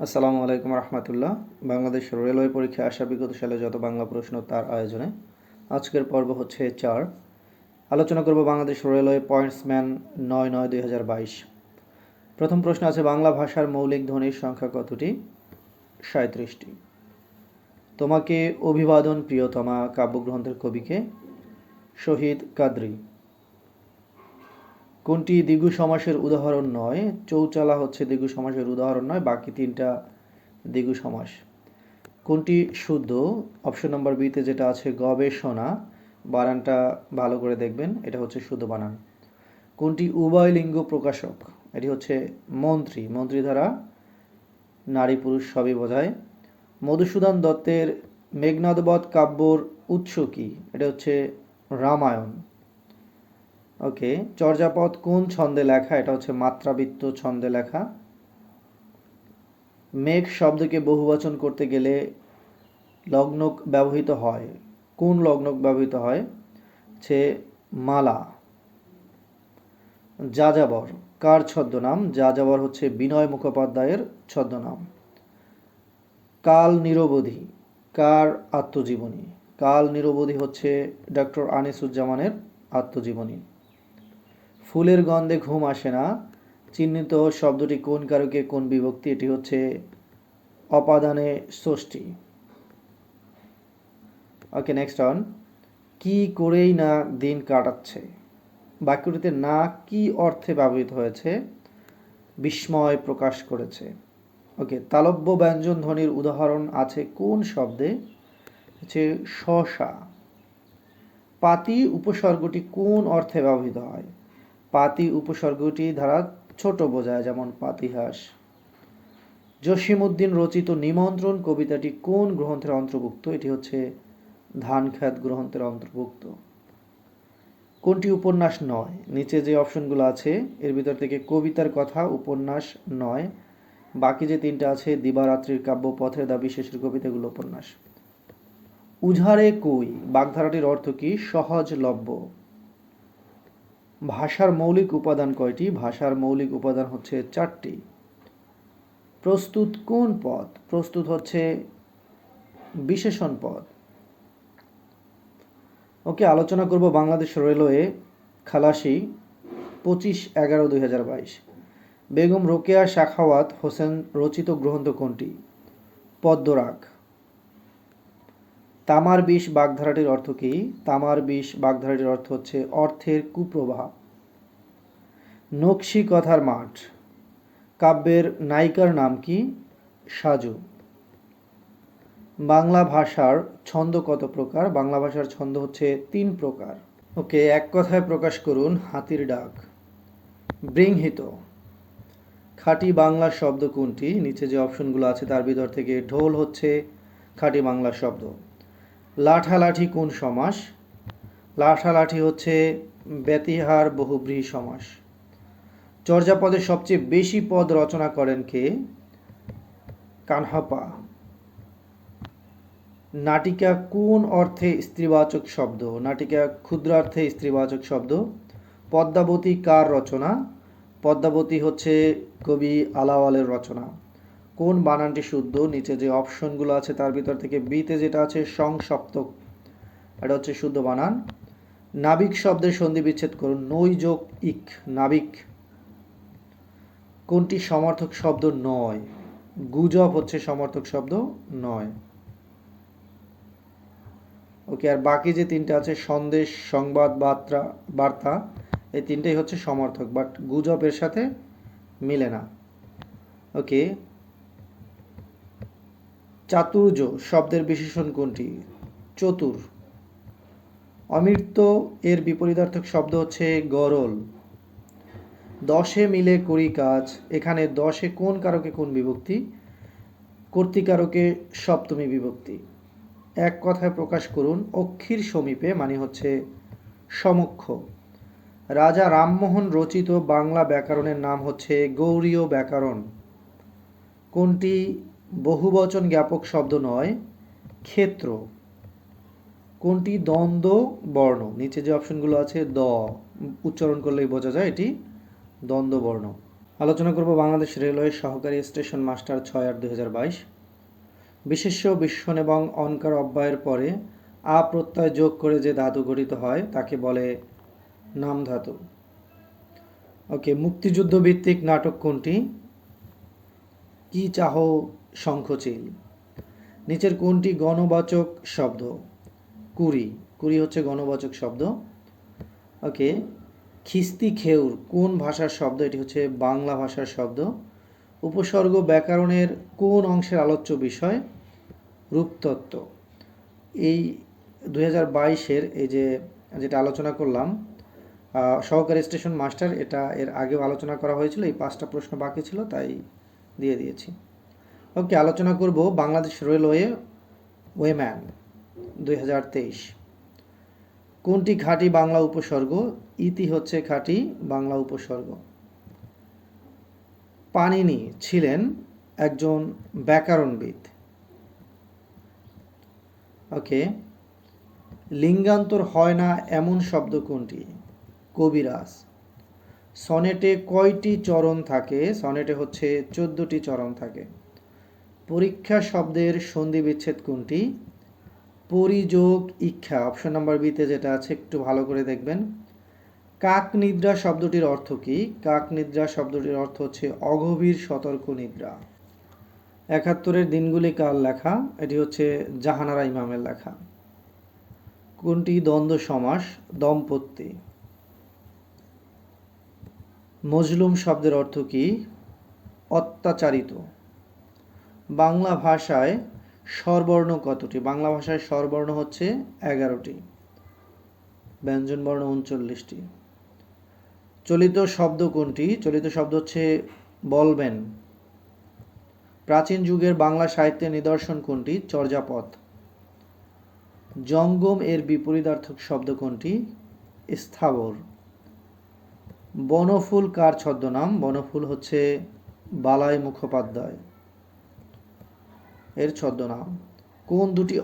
আসসালামু আলাইকুম রহমতুল্লাহ। বাংলাদেশ রেলওয়ে পরীক্ষায় আসা বিগত সালে যত বাংলা প্রশ্ন তার আয়োজনে আজকের পর্ব হচ্ছে চার। আলোচনা করব বাংলাদেশ রেলওয়ে পয়েন্টসম্যান নয় নয় দুই হাজার বাইশ। প্রথম প্রশ্ন আছে, বাংলা ভাষার মৌলিক ধ্বনির সংখ্যা কতটি? সাঁত্রিশটি তোমাকে অভিবাদন প্রিয়তমা কাব্যগ্রন্থের কবিকে শহীদ কাদরি। কোনটি দ্বিগু সমাসের উদাহরণ নয়? চৌচালা হচ্ছে দ্বিগু সমাসের উদাহরণ নয়, বাকি তিনটা দ্বিগু সমাস। কোনটি শুদ্ধ? অপশন নম্বর বিতে যেটা আছে, গবেষণা। বানানটা ভালো করে দেখবেন, এটা হচ্ছে শুদ্ধ বানান। কোনটি উভয় লিঙ্গ প্রকাশক? এটি হচ্ছে মন্ত্রী। মন্ত্রী দ্বারা নারী পুরুষ সবই বোঝায়। মধুসূদন দত্তের মেঘনাদবধ কাব্যর উৎস কি? এটা হচ্ছে রামায়ণ। ওকে চর্যাপদ কোন ছন্দে লেখা? এটা হচ্ছে মাত্রাবৃত্ত ছন্দে লেখা। মেঘ শব্দকে বহুবচন করতে গেলে লগ্নক ব্যবহৃত হয়। কোন লগ্নক ব্যবহৃত হয়? হচ্ছে মালা। যাযাবর, কার ছদ্মনাম? যাযাবর হচ্ছে বিনয় মুখোপাধ্যায়ের ছদ্মনাম। কাল নিরবধি, কার আত্মজীবনী? কাল নিরবধি হচ্ছে ডক্টর আনিসুজ্জামানের আত্মজীবনী। ফুলের গন্ধে ঘুম আসে না। চিহ্নিত শব্দটি কোন কারকে কোন বিভক্তি, এটি হচ্ছে অপাদানে ষষ্ঠী। ওকে নেক্সট অন কি করেই না দিন কাটাচ্ছে? বাক্যটিতে না কি অর্থে ব্যবহৃত হয়েছে? বিস্ময় প্রকাশ করেছে। ওকে তালব্য ব্যঞ্জন ধ্বনির উদাহরণ আছে কোন শব্দে? হচ্ছে শশা পাতি উপসর্গটি কোন অর্থে ব্যবহৃত হয়? পাতি উপসর্গটি দ্বারা ছোট বোঝায়, যেমন পাতিহাস। জসিমউদ্দিন রচিত নিমন্ত্রণ কবিতাটি কোন গ্রন্থের অন্তর্ভুক্ত? এটি হচ্ছে ধানখ্যাত গ্রন্থের অন্তর্ভুক্ত। কোনটি উপন্যাস নয়? নিচে যে অপশনগুলো আছে, এর ভিতর থেকে কবিতার কথা উপন্যাস নয়। বাকি যে তিনটা আছে, দিবারাত্রির কাব্য, পথের দাবি, শেষের কবিতাগুলো উপন্যাস। উঝারে কই? বাগধারাটির অর্থ কি? সহজলভ্য। ভাষার মৌলিক উপাদান কয়টি? ভাষার মৌলিক উপাদান হচ্ছে চারটি। প্রস্তুত কোন পদ? প্রস্তুত হচ্ছে বিশেষণ পদ। ওকে, আলোচনা করব বাংলাদেশ রেলওয়ে খালাসি পঁচিশ এগারো দুই হাজার বাইশ। বেগম রোকেয়া শাখাওয়াত হোসেন রচিত গ্রন্থ কোনটি? পদ্মরাগ। তামার বিষ বাগধারাটির অর্থ কি? তামার বিষ বাগধারাটির অর্থ হচ্ছে অর্থের কুপ্রবাহ। নকশি কথার মাঠ। কাব্যের নায়িকার নাম কি? সাজু। বাংলা ভাষার ছন্দ কত প্রকার? বাংলা ভাষার ছন্দ হচ্ছে তিন প্রকার। ওকে, এক কথায় প্রকাশ করুন, হাতির ডাক। বৃংহিত। খাঁটি বাংলা শব্দ কোনটি? নিচে যে অপশনগুলো আছে তার ভিতর থেকে ঢোল হচ্ছে খাঁটি বাংলা শব্দ। লাঠালাঠি কোন সমাস? লাঠালাঠি হচ্ছে ব্যতিহার বহুব্রীহি সমাস। চর্যাপদের সবচেয়ে বেশি পদ রচনা করেন কে? কানহাপা। নাটিকা কোন অর্থে স্ত্রীবাচক শব্দ? নাটিকা ক্ষুদ্রার্থে স্ত্রীবাচক শব্দ। পদ্মাবতী কার রচনা? পদ্মাবতী হচ্ছে কবি আলাওয়ালের রচনা। কোন বানানটি শুদ্ধ, নিচে যে অপশনগুলো আছে তার ভিতর থেকে বিতে যেটা আছে সংসপ্তক এটা হচ্ছে শুদ্ধ বানান। নাবিক শব্দের সন্ধি বিচ্ছেদ করুন। নৈ যোগ ইক, নাবিক। কোনটি সমর্থক শব্দ নয়? গুজব হচ্ছে সমর্থক শব্দ নয়। ওকে, আর বাকি যে তিনটে আছে, সন্দেশ, সংবাদ বার্তা বার্তা, এই তিনটেই হচ্ছে সমর্থক, বাট গুজবের সাথে মিলে না। ওকে চাতুর্য শব্দের বিশেষণ কোনটি? চতুর। অমৃত এর বিপরীতার্থক শব্দ হচ্ছে গরল। দশে মিলে করি কাজ, এখানে দশে কোন কারকে কোন বিভক্তি? কর্তিকারকে সপ্তমী বিভক্তি। এক কথায় প্রকাশ করুন, অক্ষীর সমীপে মানে হচ্ছে সমক্ষ। রাজা রামমোহন রচিত বাংলা ব্যাকরণের নাম হচ্ছে গৌরীয় ব্যাকরণ। কোনটি? বহুবচন জ্ঞাপক শব্দ নয়, ক্ষেত্র। কোনটি দ্বন্দ্ব, বর্ণ? নিচে যে অপশনগুলো আছে, দ, উচ্চারণ করলেই বোঝা যায় এটি দ্বন্দ্ব, বর্ণ। আলোচনা করব বাংলাদেশ রেলওয়ের সহকারী স্টেশন মাস্টার ছয় আট বাইশ। বিশেষ্য বিশ্বন এবং অনকার অব্যয়ের পরে আ প্রত্যয় যোগ করে যে ধাতু গঠিত হয়, তাকে বলে নাম ধাতু। ওকে, মুক্তিযুদ্ধ ভিত্তিক নাটক কোনটি? কি চাহ শঙ্খচিল নিচের কোনটি গণবাচক শব্দ? কুড়ি। কুড়ি হচ্ছে গণবাচক শব্দ। ওকে। খিস্তি খেউর, কোন ভাষার শব্দ? এটি হচ্ছে বাংলা ভাষার শব্দ। উপসর্গ ব্যাকরণের কোন অংশের আলোচ্য বিষয়? রূপতত্ত্ব। এই দু হাজার বাইশের এই যে, যেটা আলোচনা করলাম সহকারী স্টেশন মাস্টার, এটা এর আগেও আলোচনা করা হয়েছিল, এই পাঁচটা প্রশ্ন বাকি ছিল, তাই দিয়ে দিয়েছি। ওকে, আলোচনা করব বাংলাদেশ রেলওয়ে ওয়েম্যান দুই হাজার তেইশ। কোনটি খাঁটি বাংলা উপসর্গ? ইতি হচ্ছে খাঁটি বাংলা উপসর্গ। পানিনি ছিলেন একজন ব্যাকরণবিদ। ওকে, লিঙ্গান্তর হয় না এমন শব্দ কোনটি? কবিরাজ। সনেটে কয়টি চরণ থাকে? সনেটে হচ্ছে চোদ্দটি চরণ থাকে। পরীক্ষা শব্দের সন্ধি বিচ্ছেদ কোনটি? পরিযোগ ইচ্ছা অপশন নাম্বার বিতে যেটা আছে, একটু ভালো করে দেখবেন। কাক নিদ্রা শব্দটির অর্থ কি? কাক নিদ্রা শব্দটির অর্থ হচ্ছে অগভীর সতর্ক নিদ্রা। একাত্তরের দিনগুলি কার লেখা? এটি হচ্ছে জাহানারা ইমামের লেখা। কোনটি? দ্বন্দ্ব সমাস, দম্পতি। মজলুম শব্দের অর্থ কি? অত্যাচারিত। বাংলা ভাষায় স্বরবর্ণ কতটি? বাংলা ভাষায় স্বরবর্ণ হচ্ছে এগারোটি। ব্যঞ্জনবর্ণ উনচল্লিশটি। চলিত শব্দ কোনটি? চলিত শব্দ হচ্ছে বলবেন। প্রাচীন যুগের বাংলা সাহিত্যের নিদর্শন কোনটি? চর্যাপদ। জঙ্গম এর বিপরীতার্থক শব্দ কোনটি? স্থাবর। বনফুল কার ছদ্মনাম? বনফুল হচ্ছে বালাই মুখোপাধ্যায়। এর ছদ্মনাম। কোন দুটি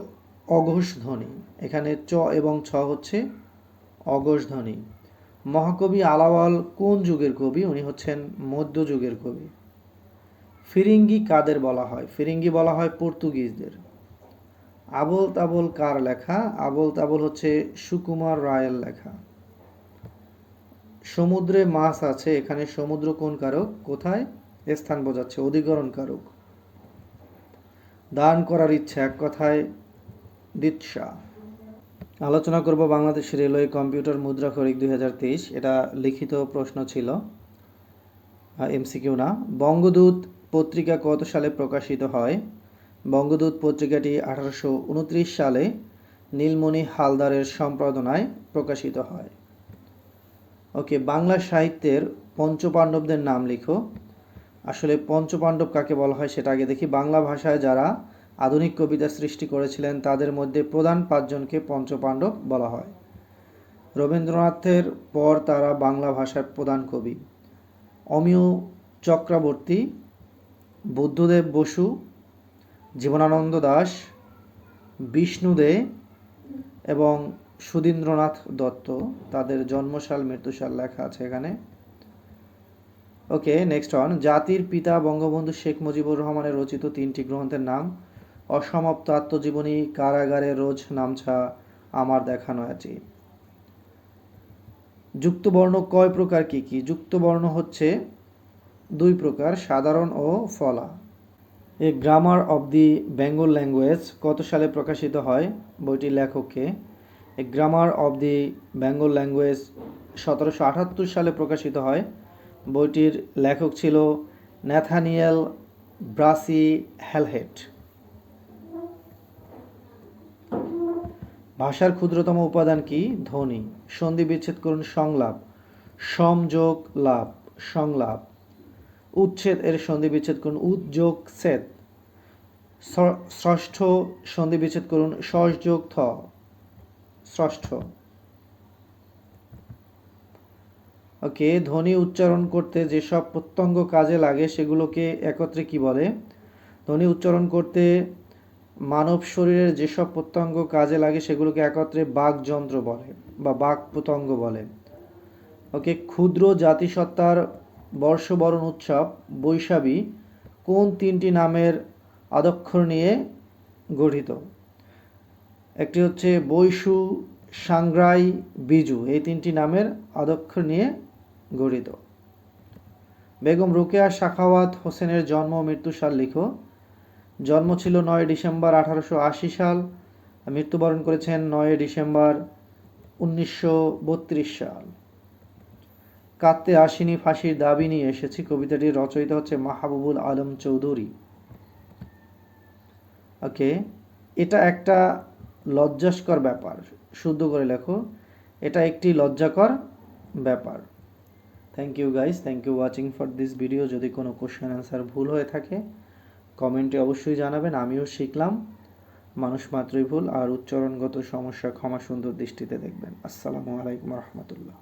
অঘোষ ধ্বনি এখানে চ এবং ছ হচ্ছে অঘোষ ধ্বনি মহাকবি আলাওয়াল কোন যুগের কবি? উনি হচ্ছেন মধ্যযুগের কবি। ফিরিঙ্গি কাদের বলা হয়? ফিরিঙ্গি বলা হয় পর্তুগিজদের। আবল তাবল কার লেখা? আবল তাবল হচ্ছে সুকুমার রায়ের লেখা। সমুদ্রে মাছ আছে, এখানে সমুদ্র কোন কারক? কোথায়? স্থান বোঝাচ্ছে অধিকরণ কারক। দান করার ইচ্ছা, এক কথায় দিৎসা আলোচনা করব বাংলাদেশ রেলওয়ে কম্পিউটার মুদ্রা খরিক দু হাজার তেইশ। এটা লিখিত প্রশ্ন ছিল। এমসিকিউ না। বঙ্গদূত পত্রিকা কত সালে প্রকাশিত হয়? বঙ্গদূত পত্রিকাটি আঠারোশো উনত্রিশ সালে নীলমণি হালদারের সম্পাদনায় প্রকাশিত হয়। ওকে, বাংলা সাহিত্যের পঞ্চপাণ্ডবদের নাম লিখো। আসলে পঞ্চপাণ্ডব কাকে বলা হয় সেটা আগে দেখি। বাংলা ভাষায় যারা আধুনিক কবিতা সৃষ্টি করেছিলেন, তাদের মধ্যে প্রধান পাঁচজনকে পঞ্চপাণ্ডব বলা হয়। রবীন্দ্রনাথের পর তারা বাংলা ভাষার প্রধান কবি। অমিয় চক্রবর্তী, বুদ্ধদেব বসু, জীবনানন্দ দাস, বিষ্ণু দে এবং সুধীন্দ্রনাথ দত্ত। তাদের জন্মসাল, মৃত্যুসাল লেখা আছে এখানে। ওকে নেক্সট অন জাতির পিতা বঙ্গবন্ধু শেখ মুজিবুর রহমানের রচিত তিনটি গ্রন্থের নাম। অসমাপ্ত আত্মজীবনী, কারাগারে রোজ নামছা, আমার দেখানো আছে। যুক্তবর্ণ কয় প্রকার কি কি? যুক্তবর্ণ হচ্ছে দুই প্রকার, সাধারণ ও ফলা। A grammar of the Bengal language কত সালে প্রকাশিত হয়? বইটির লেখককে a grammar of the Bengal language সতেরোশো আটাত্তর সালে প্রকাশিত হয়। বইটির লেখক ছিল ন্যাথানিয়েল ব্রাসি হ্যালহেট ভাষার ক্ষুদ্রতম উপাদান কি? ধ্বনি। সন্ধি বিচ্ছেদ করুন, সংলাপ। সমযোগ লাভ, সংলাপ। উচ্ছেদ এর সন্ধি বিচ্ছেদ করুন উদ্যোগ সেদ। ষষ্ঠ সন্ধি বিচ্ছেদ করুন সসযোগ থ। ষষ্ঠ ওকে ধ্বনি উচ্চারণ করতে যেসব প্রত্যঙ্গ কাজে লাগে সেগুলোকে একত্রে কি বলে? ধ্বনি উচ্চারণ করতে মানব শরীরের যেসব প্রত্যঙ্গ কাজে লাগে সেগুলোকে একত্রে বাকযন্ত্র বলে বা বাক প্রত্যঙ্গ বলে। ওকে ক্ষুদ্র জাতিসত্তার বর্ষবরণ উৎসব, বৈশাখী, কোন তিনটি নামের আদক্ষর নিয়ে গঠিত? একটি হচ্ছে বৈশু সাংগ্রাই বিজু, এই তিনটি নামের আদক্ষর নিয়ে গঠিত। বেগম রোকেয়া সাখাওয়াত হোসেনের জন্ম মৃত্যু সাল লিখো। জন্ম ছিল নয় ডিসেম্বর আঠারোশো আশি সাল। মৃত্যুবরণ করেছেন নয় ডিসেম্বর উনিশশো বত্রিশ সাল। কাঁদতে আসিনি ফাঁসির দাবি নিয়ে এসেছি। কবিতাটির রচয়িতা হচ্ছে মাহবুবুল আলম চৌধুরী। ওকে, এটা একটা লজ্জাস্কর ব্যাপার। শুদ্ধ করে লেখো, এটা একটি লজ্জাকর ব্যাপার। Thank you guys thank you watching for this video যদি কোনো কোশ্চেন অ্যান্সার ভুল হয়ে থাকে কমেন্টে অবশ্যই জানাবেন। আমিও শিখলাম। মানুষ মাত্রই ভুল, আর উচ্চারণগত সমস্যা ক্ষমা সুন্দর দৃষ্টিতে দেখবেন। আসসালামু আলাইকুম রহমতুল্লাহ।